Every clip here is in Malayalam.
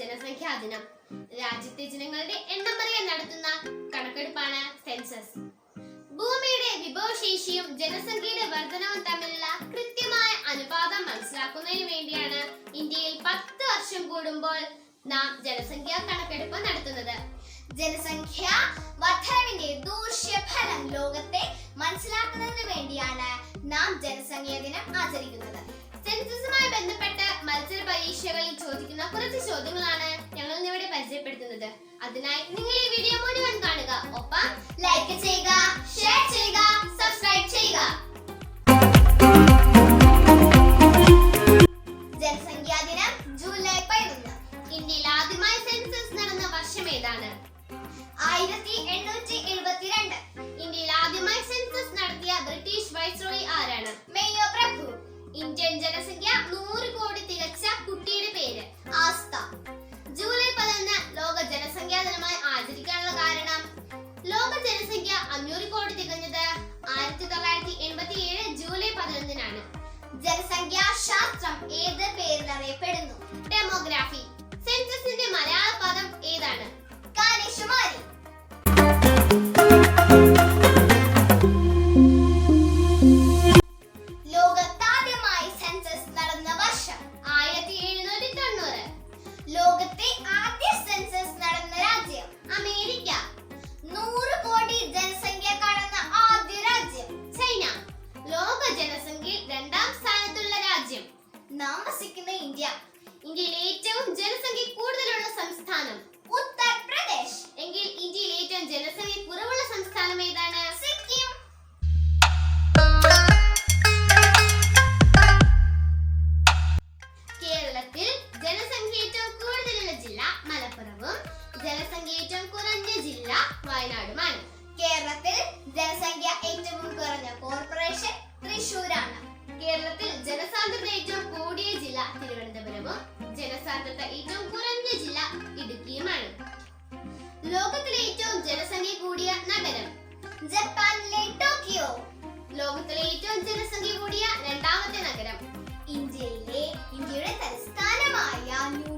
ജനസംഖ്യാ ദിനം. രാജ്യത്തെ ജനങ്ങളുടെ എണ്ണം പറയാൻ നടത്തുന്ന കണക്കെടുപ്പാണ് സെൻസസ്. ഭൂമിയുടെ വിഭവശേഷിയും ജനസംഖ്യയുടെ വർധനവും തമ്മിലുള്ള കൃത്യമായ അനുപാതം മനസ്സിലാക്കുന്നതിന് വേണ്ടിയാണ് ഇന്ത്യയിൽ പത്ത് വർഷം കൂടുമ്പോൾ നാം ജനസംഖ്യാ കണക്കെടുപ്പ് നടത്തുന്നത്. ജനസംഖ്യ വർധനവിന്റെ ദൂഷ്യഫലം ലോകത്തെ മനസ്സിലാക്കുന്നതിന് വേണ്ടിയാണ് നാം ജനസംഖ്യാ ദിനം ആചരിക്കുന്നത്. സെൻസസുമായി ബന്ധപ്പെട്ട് മത്സര പരീക്ഷകളിൽ ചോദിക്കുന്ന കുറച്ച് ചോദ്യങ്ങളാണ് ഞങ്ങൾ ഇന്നിവിടെ പരിചയപ്പെടുത്തുന്നത്. അതിനായി നിങ്ങൾ ഈ വീഡിയോ മുഴുവൻ കാണുക. ഒപ്പം ലൈക്ക് ചെയ്യുക ഷെയർ ചെയ്യുക സബ്സ്ക്രൈബ് ചെയ്യുക. ഇന്ത്യൻ ജനസംഖ്യ നൂറ് നാം വസിക്കുന്ന ഇന്ത്യ. ഇന്ത്യയിൽ ഏറ്റവും ജനസംഖ്യ കൂടുതലുള്ള സംസ്ഥാനം ഉത്തർപ്രദേശ്. എങ്കിൽ ഇന്ത്യയിൽ ഏറ്റവും ജനസംഖ്യ കുറവുള്ള സംസ്ഥാനം ഏതാണ്? സിക്കിം. കേരളത്തിൽ ജനസംഖ്യ ഏറ്റവും കൂടുതലുള്ള ജില്ല മലപ്പുറവും ജനസംഖ്യ ഏറ്റവും കുറഞ്ഞ ജില്ല വയനാടുമാണ്. കേരളത്തിൽ ജനസംഖ്യ ഏറ്റവും ജനസംഖ്യ കൂടിയ രണ്ടാമത്തെ നഗരം ഇന്ത്യയിലെ ഇന്ത്യയുടെ തലസ്ഥാനമായ ന്യൂഡൽഹി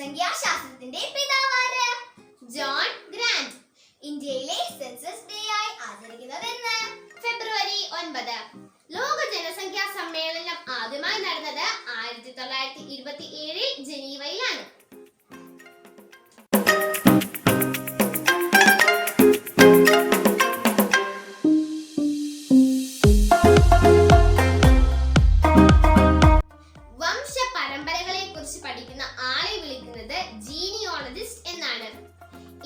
ജനസംഖ്യാ ശാസ്ത്രത്തിന്റെ പിതാവാര്? ജോൺ ഗ്രാൻഡ് ഇന്ത്യയിലെ സെൻസസ് ഡേ ആയി ആചരിക്കുന്നത് എന്ന് ഫെബ്രുവരി ഒൻപത്. ലോക ജനസംഖ്യാ സമ്മേളനം ആദ്യമായി നടന്നത് ആയിരത്തി തൊള്ളായിരത്തി ഇരുപത്തി ഏഴിൽ ജനീവയിലാണ്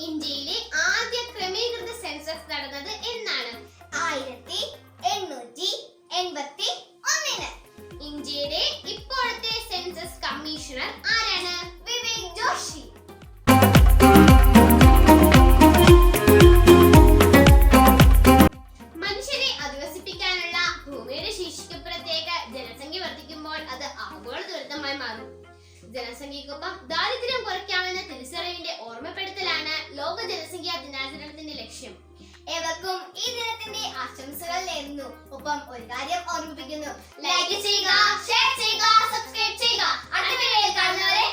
ഇന്ത്യയിലെ ആദ്യ ക്രമീകൃത സെൻസസ് നടന്നത് എന്നാണ്. ആയിരത്തി എണ്ണൂറ്റി എൺപത്തി ഒന്നിന് ഇന്ത്യയുടെ ഇപ്പോഴത്തെ സെൻസസ് കമ്മീഷണർ ആരാണ്? വിവേക് ജോഷി. മനുഷ്യരെ അധിവസിപ്പിക്കാനുള്ള ഭൂമിയുടെ ശേഷിക്കപ്പുറത്തേക്ക് ജനസംഖ്യ വർദ്ധിക്കുമ്പോൾ അത് ആഗോള ദുരിതമായി മാറും. ജനസംഖ്യക്കൊപ്പം ദാരിദ്ര്യം കുറയ്ക്കാമെന്ന തിരിച്ചറിവിന്റെ ഓർമ്മപ്പെടുത്തലാണ് ലോക ജനസംഖ്യാ ദിനാചരണത്തിന്റെ ലക്ഷ്യം. ഏവർക്കും ഈ ദിനത്തിന്റെ ആശംസകൾ നേരുന്നു. ഒപ്പം ഒരു കാര്യം ഓർമ്മിപ്പിക്കുന്നു. ലൈക്ക് ചെയ്യുക ഷെയർ ചെയ്യുക സബ്സ്ക്രൈബ് ചെയ്യുക. അടുത്ത വീഡിയോയിൽ കാണുന്നവരെ